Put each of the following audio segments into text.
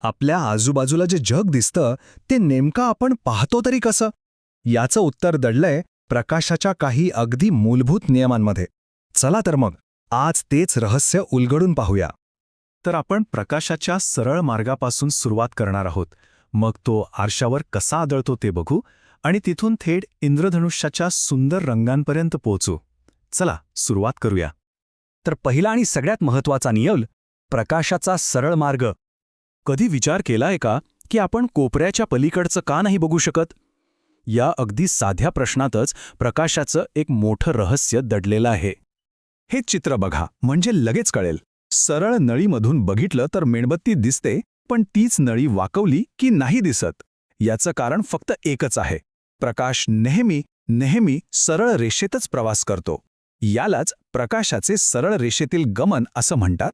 आपल्या आजूबाजूला जे जग दिसतं ते नेमकं आपण पाहतो तरी कसं? याचं उत्तर दडलंय प्रकाशाच्या काही अगदी मूलभूत नियमांमध्ये. चला तर मग आज तेच रहस्य उलगडून पाहूया. तर आपण प्रकाशाच्या सरळ मार्गापासून सुरुवात करणार आहोत. मग तो आरशावर कसा आदळतो ते बघू आणि तिथून थेट इंद्रधनुष्याच्या सुंदर रंगांपर्यंत पोहोचू. चला सुरुवात करूया. तर पहिला आणि सगळ्यात महत्त्वाचा नियम प्रकाशाचा सरळ मार्ग. कधी विचार केलाय का की आपण कोपऱ्याच्या पलीकडचं का नाही बघू शकत? या अगदी साध्या प्रश्नातच प्रकाशाचं एक मोठं रहस्य दडलेलं आहे. हे चित्र बघा म्हणजे लगेच कळेल. सरळ नळीमधून बघितलं तर मेणबत्ती दिसते पण तीच नळी वाकवली की नाही दिसत? याचं कारण फक्त एकच आहे. प्रकाश नेहमी नेहमी सरळ रेषेतच प्रवास करतो. यालाच प्रकाशाचे सरळ रेषेतील गमन असं म्हणतात.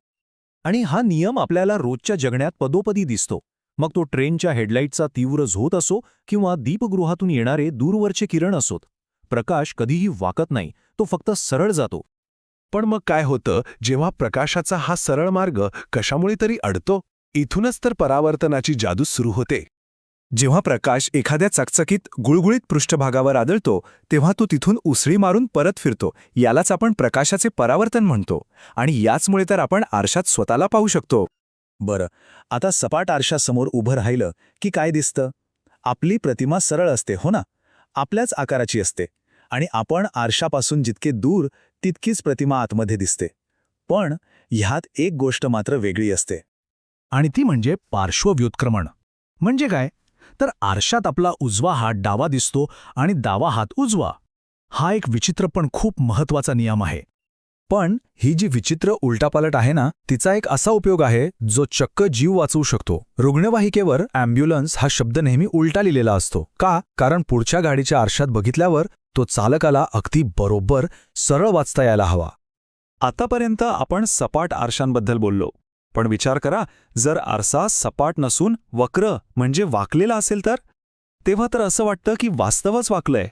आणि हा नियम आपल्याला रोजच्या जगण्यात पदोपदी दिसतो. मग तो ट्रेनच्या हेडलाईटचा तीव्र झोत असो किंवा दीपगृहातून येणारे दूरवरचे किरण असोत. प्रकाश कधीही वाकत नाही तो फक्त सरळ जातो. पण मग काय होतं जेव्हा प्रकाशाचा हा सरळ मार्ग कशामुळे तरी अडतो? इथूनच तर परावर्तनाची जादू सुरू होते. जेव्हा प्रकाश एखाद्या चकचकीत गुळगुळीत पृष्ठभागावर आदळतो तेव्हा तो तिथून उसळी मारून परत फिरतो. यालाच आपण प्रकाशाचे परावर्तन म्हणतो. आणि याचमुळे तर आपण आरशात स्वतःला पाहू शकतो. बरं आता सपाट आरशासमोर उभं राहिलं की काय दिसतं? आपली प्रतिमा सरळ असते हो ना? आपल्याच आकाराची असते. आणि आपण आरशापासून जितके दूर तितकीच प्रतिमा आतमध्ये दिसते. पण ह्यात एक गोष्ट मात्र वेगळी असते. आणि ती म्हणजे पार्श्वव्युत्क्रमण. म्हणजे काय? तर आरशात आपला उजवा हात डावा दिसतो आणि डावा हात उजवा. हा एक विचित्र पण खूप महत्त्वाचा नियम आहे. पण ही जी विचित्र उलटापालट आहे ना तिचा एक असा उपयोग आहे जो चक्क जीव वाचवू शकतो. रुग्णवाहिकेवर अँब्युलन्स हा शब्द नेहमी उलटा लिहिलेला असतो. का? कारण पुढच्या गाडीच्या आरशात बघितल्यावर तो चालकाला अगदी बरोबर सरळ वाचता यायला हवा. आतापर्यंत आपण सपाट आरशांबद्दल बोललो. पण विचार करा जर आरसा सपाट नसून वक्र म्हणजे वाकलेला असेल तर? तेव्हा तर असं वाटतं की वास्तवच वाकलंय.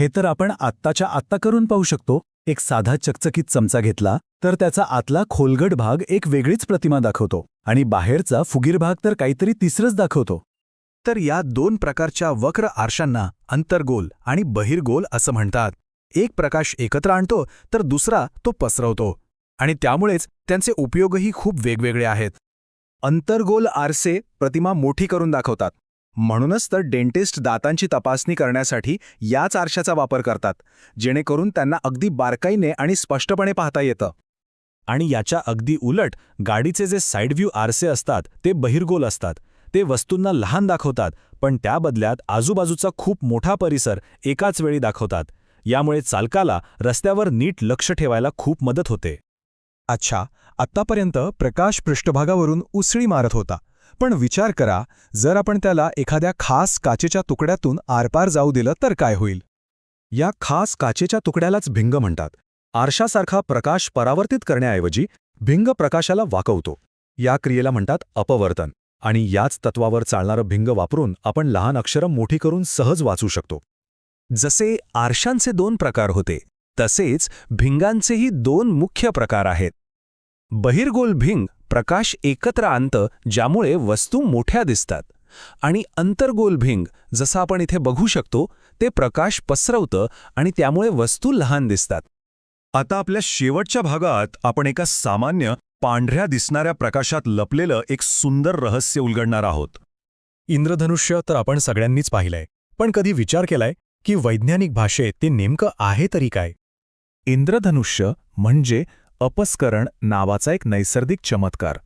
हे तर आपण आत्ताच्या आत्ता करून पाहू शकतो. एक साधा चकचकीत चमचा घेतला तर त्याचा आतला खोलगट भाग एक वेगळीच प्रतिमा दाखवतो आणि बाहेरचा फुगीर भाग तर काहीतरी तिसरंच दाखवतो. तर या दोन प्रकारच्या वक्र आरशांना अंतर्गोल आणि बहिर्गोल असं म्हणतात. एक प्रकाश एकत्र आणतो तर दुसरा तो पसरवतो. आणि त्यामुळेच त्यांचे उपयोगही खूप वेगवेगळे आहेत. अंतर्गोल आरसे प्रतिमा मोठी करून दाखवतात. म्हणूनच तर डेंटिस्ट दातांची तपासणी करण्यासाठी याच आरशाचा वापर करतात जेणेकरून त्यांना अगदी बारकाईने आणि स्पष्टपणे पाहता येतं. आणि याच्या अगदी उलट गाडीचे जे साईड व्ह्यू आरसे असतात ते बहिर्गोल असतात. ते वस्तूंना लहान दाखवतात पण त्या बदल्यात आजूबाजूचा खूप मोठा परिसर एकाच वेळी दाखवतात. यामुळे चालकाला रस्त्यावर नीट लक्ष ठेवायला खूप मदत होते. अच्छा आत्तापर्यंत प्रकाश पृष्ठभागावरून उसळी मारत होता. पण विचार करा जर आपण त्याला एखाद्या खास काचेच्या तुकड्यातून आरपार जाऊ दिलं तर काय होईल? या खास काचेच्या तुकड्यालाच भिंग म्हणतात. आरशासारखा प्रकाश परावर्तित करण्याऐवजी भिंग प्रकाशाला वाकवतो. या क्रियेला म्हणतात अपवर्तन आणि याच तत्वावर चालणारं भिंग वापरून आपण लहान अक्षरं मोठी करून सहज वाचू शकतो. जसे आरशांचे दोन प्रकार होते तसेच भिंगांचेही दोन मुख्य प्रकार आहेत. बहिर्गोल भिंग प्रकाश एकत्र आणतं ज्यामुळे वस्तू मोठ्या दिसतात. आणि अंतर्गोल भिंग जसं आपण इथे बघू शकतो ते प्रकाश पसरवतं आणि त्यामुळे वस्तू लहान दिसतात. आता आपल्या शेवटच्या भागात आपण एका सामान्य पांढऱ्या दिसणाऱ्या प्रकाशात लपलेलं एक सुंदर रहस्य उलगडणार आहोत. इंद्रधनुष्य तर आपण सगळ्यांनीच पाहिलंय पण कधी विचार केलाय की वैज्ञानिक भाषेत ते नेमकं आहे तरी काय? इंद्रधनुष्य म्हणजे अपस्करण नावाचा एक नैसर्गिक चमत्कार.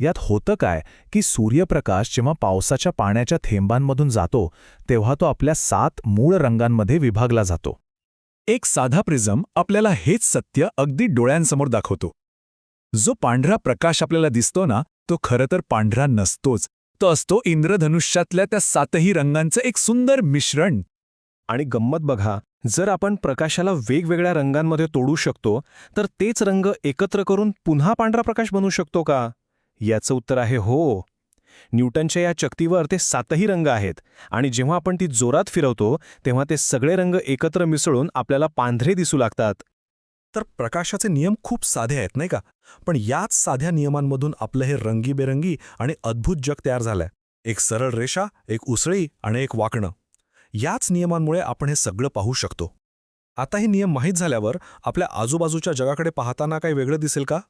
यात होतं काय की सूर्यप्रकाश जेव्हा पावसाच्या पाण्याच्या थेंबांमधून जातो तेव्हा तो आपल्या सात मूळ रंगांमध्ये विभागला जातो. एक साधा प्रिझम आपल्याला हेच सत्य अगदी डोळ्यांसमोर दाखवतो. जो पांढरा प्रकाश आपल्याला दिसतो ना तो खरं तर पांढरा नसतोच. तो असतो इंद्रधनुष्यातल्या त्या सातही रंगांचं एक सुंदर मिश्रण. आणि गंमत बघा जर आपण प्रकाशाला वेगवेगळ्या रंगांमध्ये तोडू शकतो तर तेच रंग एकत्र करून पुन्हा पांढरा प्रकाश बनवू शकतो का? याचं उत्तर आहे हो. न्यूटनच्या या चक्तीवर ते सातही रंग आहेत आणि जेव्हा आपण ती जोरात फिरवतो तेव्हा ते सगळे रंग एकत्र मिसळून आपल्याला पांढरे दिसू लागतात. तर प्रकाशाचे नियम खूप साधे आहेत नाही का? पण याच साध्या नियमांमधून आपलं हे रंगीबेरंगी आणि अद्भुत जग तयार झालंय. एक सरळ रेषा एक उसळी आणि एक वाकणं. याच नियमांमुळे आपण हे सगळं पाहू शकतो. आता हे नियम माहीत झाल्यावर आपल्या आजूबाजूच्या जगाकडे पाहताना काही वेगळं दिसेल का?